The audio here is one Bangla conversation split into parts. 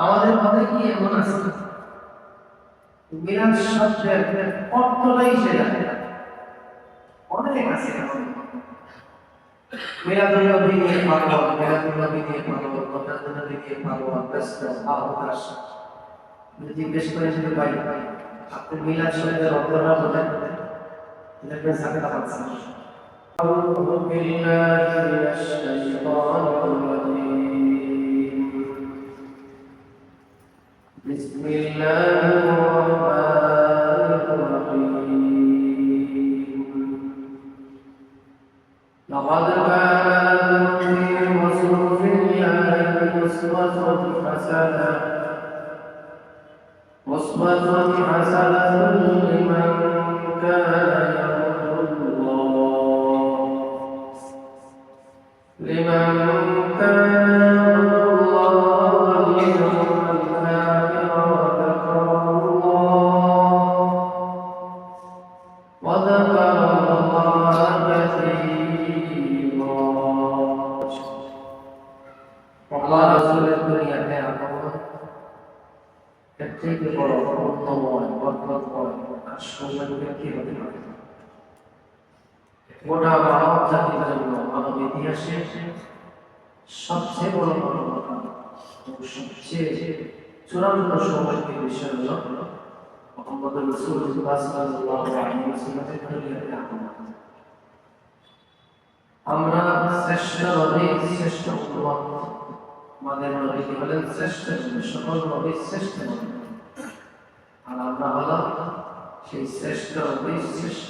আমাদের মধ্যে কি এমন আছে মিলাদ শব্দের অর্থটাই সেটা অনেক আছে মিলাদুল নবী নিয়ে পাগল মিলাদুল নবী নিয়ে পাগল মতাদুল নবী নিয়ে পাগল ব্যস্ত আহতাস জিজ্ঞেস করে যদি ভাই আপনি মিলাদ শব্দের অর্থটা বলেন দেখবেন সাথে পাচ্ছেন أعوذ بالله من الشيطان الرجيم بسم الله الرحمن الرحيم. لقد كان في رسول الله أسوة حسنة. أسوة حسنة لمن كان يرجو থেকে বড় অন্যময় বরকতময় আর কি হতে পারে? গোটা মানব জাতির জন্য, মানব ইতিহাসে সবচেয়ে বড় এবং সবচেয়ে চূড়ান্ত সৌভাগ্যের বিষয় হল মোহাম্মদ আমরা শ্রেষ্ঠ নবী, শ্রেষ্ঠ আমাদের নবী হলেন শ্রেষ্ঠ সকল নবী শ্রেষ্ঠ। আর আমরা হলাম সেই শ্রেষ্ঠ শ্রেষ্ঠ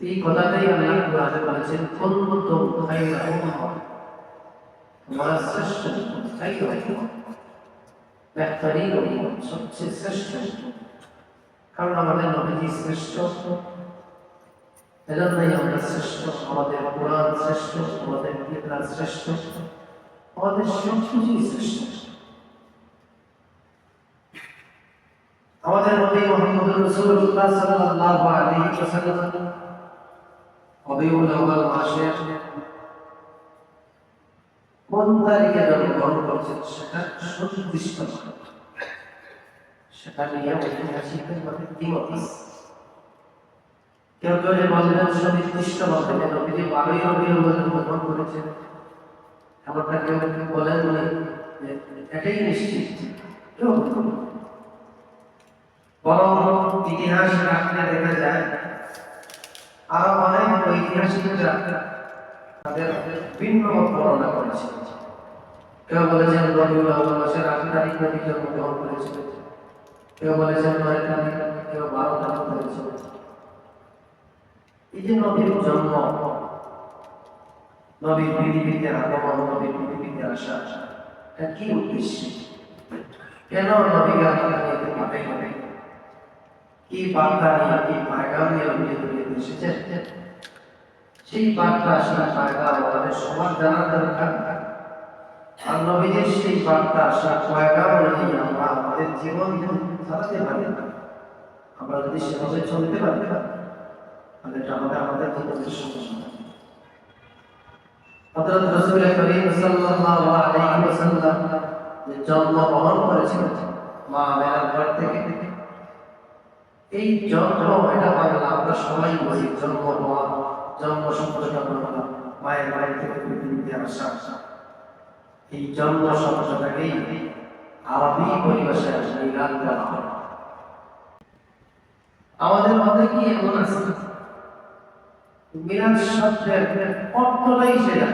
এই কথাটাই আল্লাহ কোরআনে বলেছেন কুনতুম খায়রা উম্মাহ তোমরা শ্রেষ্ঠ খায়রা উম্মাহ। বেহতরিন উম্মত, সবচেয়ে শ্রেষ্ঠ। কারণ আমাদের নবীজি শ্রেষ্ঠ এজন্যই আমরা শ্রেষ্ঠ আমাদের কোরআন শ্রেষ্ঠ আমাদের কিতাব শ্রেষ্ঠ আমাদের সব কিছুই শ্রেষ্ঠ মুহাম্মদ রাসূলুল্লাহ সাল্লাল্লাহু আলাইহি ওয়াসাল্লাম। রবিউল আউয়াল মাসের কোন তারিখে জন্মগ্রহণ করেছেন? সেটা সুনির্দিষ্ট সেটা নিয়ে ঐতিহাসিকদের মধ্যে দ্বিমত কেউ কেউ যে বললেন সুনির্দিষ্ট মতে নবীজি বারোই রবিউল জন্মগ্রহণ করেছেন। এমনটা কেউ বলেন না যে এটাই নিশ্চিত। কেউ বলেন। বরং ইতিহাস রাখলে দেখা যায়, আরও অনেক ঐতিহাসিকরা তাদের ভিন্ন বর্ণনা করেছে। কেউ বলেছেন রবিউল আউয়াল মাসের আট তারিখ নবী জন্মগ্রহণ করেছিলেন কেউ বলেছেন নয় তারিখ কেউ বারো তারিখ করেছিলেন এই যে নবীর জন্ম, নবীর পৃথিবীতে আগমন, নবীর পৃথিবীতে আসা কি উদ্দেশ্য? কেন নবীকে আল্লাহ পাবে কি বার্তা নিয়ে কি পায়গাম নিয়ে নবী দুনিয়াতে এসেছেন সেই বার্তা সেই পায়গাম আমাদের সবার জানা দরকার। আর নবীজির সেই বার্তা সেই পায়গাম অনুযায়ী আমরা আমাদের জীবন চালাতে পারি আমরা যদি সেভাবে চলতে পারি, তাহলে এটা হবে আমাদের জীবনের সমস্যা। হযরত রাসূল করেছিলেন মা আমেনার ঘর থেকে এই জন্ম এটা বাংলা আমরা সবাই বলি জন্ম হওয়া, জন্ম শব্দটা বাংলা মায়ের বাড়ি থেকে পৃথিবীতে আসা এই জন্ম শব্দটাকেই আরবি পরিভাষায় মিলাদ বলা হয়। আমাদের মধ্যে কি এমন আছে? মিলাদ শব্দের অর্থটাই সেটা।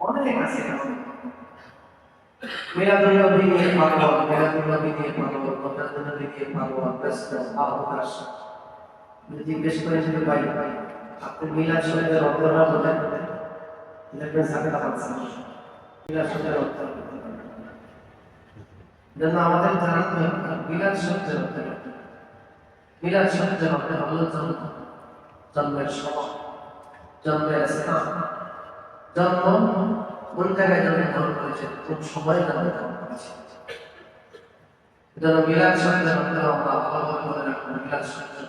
অনেক আছে মিলাদুল নবী নিয়ে পাগল মিলাদুল নবী নিয়ে পাগল মতাদুল নবী নিয়ে অর্থ জন্য আমাদের জানাতে মিলাদ শব্দের কি? মিলাদ শব্দের অর্থ হলো জন্ম জন্মের সময়, জন্মের স্থান, জন্ম কোন জায়গায় জন্মগ্রহণ করেছে কোন সময়ে জন্মগ্রহণ করেছে এজন্য মিলাদ শব্দের আমরা ভালোভাবে মনে রাখব, মিলাদ শব্দের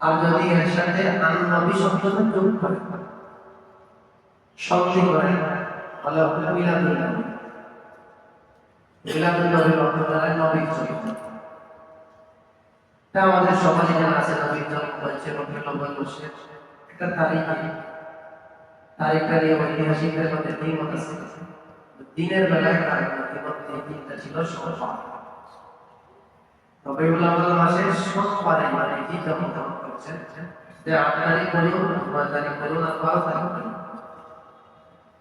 আর যদি এর সাথে আন নবী শব্দটা যোগ করে সন্ধি করে বলে হলো মিলাদুল নবী। মিলাদুল নবীর অর্থ দ্বারা চরিত্র। আমাদের সমাজে যারা আছে নবীর জন্ম হয়েছে নবীর বসে একটা তারিখ তারিখটা নিয়ে ঐতিহাসিকদের মধ্যে দ্বিমত আছে। দিনের বেলায় দ্বিমত এই দিনটা ছিল সোমবার রবিউল আউয়াল মাসের সোমবারে মানে কি যখন তখন করছেন যে আট তারিখ বলুন নয় তারিখ বলুন আর বারো তারিখ বলুন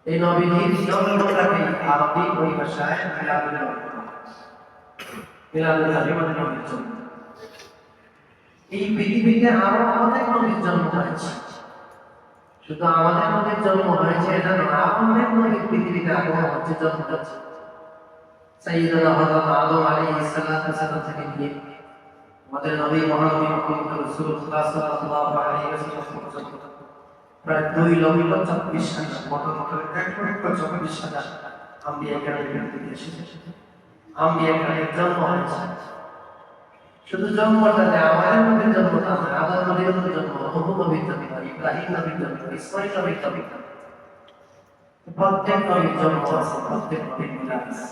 এই নবীজির জন্মটাকে আরবি পরিভাষায় মানে এই পৃথিবীতে আরও অনেক নবীর জন্ম হয়েছে। শুধু আমাদের নবীর জন্ম হয়েছে এটা নয় অনেক নবীর পৃথিবীতে আগে হচ্ছে, জন্ম হচ্ছে। সাইয়্যিদুনা হযরত আদম আলাইহিস সালাতু ওয়াসালাম থেকে নিয়ে আমাদের নবী মহানবী মুহাম্মদ রাসূলুল্লাহ সাল্লাল্লাহু আলাইহি ওয়াসাল্লাম প্রায় দুই লক্ষ চব্বিশ হাজার মোটর মোটর এক লক্ষ চব্বিশ হাজার আম্বিয়া কেরামের পৃথিবীতে এসেছে। আম্বিয়া কেরামের জন্ম হয়েছে। শুধু জন্মটা যে আমাদের নবীর জন্মটা নয় আদম নবীর জন্ম নবু নবীর জন্ম ইব্রাহিম নবীর জন্ম, ইসমাইল নবীর জন্ম। প্রত্যেক নবীর জন্ম আছে, প্রত্যেক নবীর মিলাদ আছে।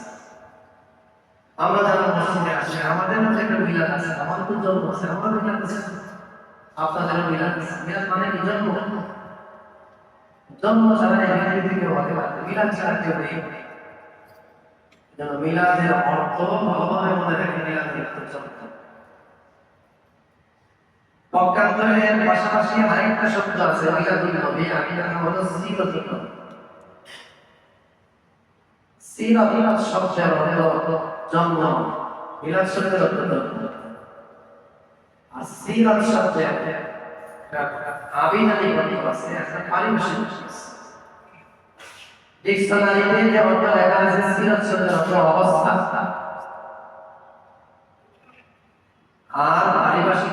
আমরা যারা মসজিদে আমাদের মধ্যে একটা মিলাদ আছে আমাদের তো জন্ম আছে আমাদের মিলাদ আছে। আপনাদেরও মিলাদ আছে। মিলাদ মানে কি জন্ম? জন্ম ছাড়া এই পৃথিবীতে হতে পারে মিলাদ ছাড়া কেউ নেই। যেন মিলাদের অর্থ ভালোভাবে মনে রেখে মিলাদের অর্থ জন্ম। পক্ষান্তরের পাশাপাশি আরেকটা শব্দ আছে মিলাদুল নবী আমি নাম হলো সিরাতুল নবী সিরাত শব্দের অর্থ জন্ম, মিলাদ শব্দের অর্থ আর সিরাত শব্দের আবিধানিক অর্থ আছে, একটা পারিভাষিক ডিকশনারিতে যে অর্থ লেখা আছে সিরাত শব্দের অর্থ অবস্থা আর পারিভাষিক অর্থে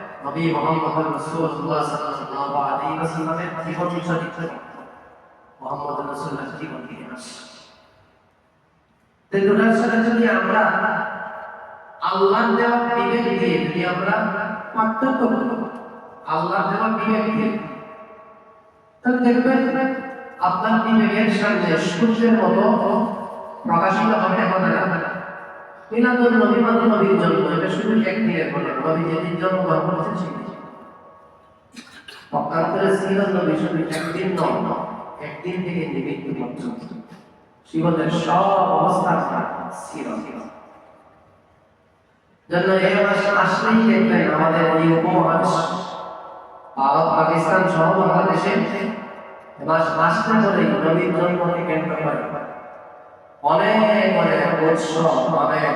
নবী মোহাম্মদ রাসূলুল্লাহ সাল্লাল্লাহু আলাইহি ওয়াসাল্লামের জীবন চরিত্র মোহাম্মদ রাসূলুল্লাহ জীবন ইতিহাস দুটার সাথে যদি আমরা আল্লাহ দেওয়া বিবেক দিয়ে যদি আমরা পার্থক্য করি আল্লাহ দেওয়া বিবেক দিয়ে, তাহলে দেখবেন আপনার বিবেকের সামনে সূর্যের মতো প্রকাশিত হবে হবে না। মিলাদুল নবী মানে নবীর এটা শুধু একদিনের বলে? নবী যেদিন জন্মগ্রহণ করেছে সেদিন পক্ষান্তরে সিরাজ নবী শুধু একদিন নয় একদিন থেকে পর্যন্ত জীবনের সব অবস্থা সিরত জন্য এই মাস আসলেই দেখবেন আমাদের এই উপমহাদেশ, ভারত, পাকিস্তান সহ বাংলাদেশে মাস আসলে পরেই নবীর জন্মকে কেন্দ্র অনেক অনেক উৎসব, অনেক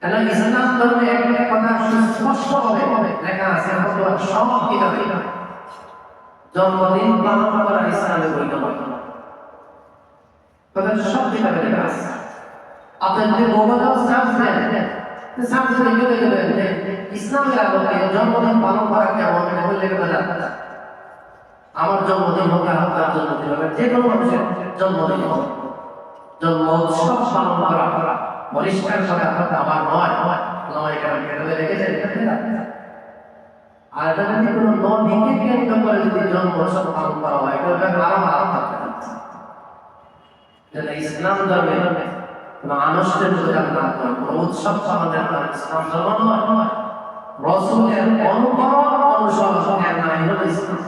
কেন ইসলাম ধর্মে একটা কথা সুস্পষ্ট হবে। লেখা আছে আমাদের সব কিতাবে। জন্মদিন পালন করা ইসলামে বৈধ নয়। সব কিতাবে লেখা আছে। আপনি যদি মোবাইলেও সার্চ দেন সার্চ করে যে ইসলামের আলোকে জন্মদিন পালন করা কেমন? এটা বললে আমার জন্মদিন হোক আর হোক, তার জন্মদিন হবে। যে কোনো মানুষের জন্মদিন হোক। জন্ম উৎসব পালন করা। পরিষ্কার করা কথা আমার নয়। নয় এটা আর এটা যদি কোনো নদীকে কেন্দ্র করে উৎসব পালন করা হয়, এগুলো আরও আরও থাকতে যেটা ইসলাম ধর্মে কোনো আনুষ্ঠানিক না করে, কোনো উৎসব আমাদের না ইসলাম ধর্ম নয়। রসুলের অনুকরণ অনুসরণ ইসলাম।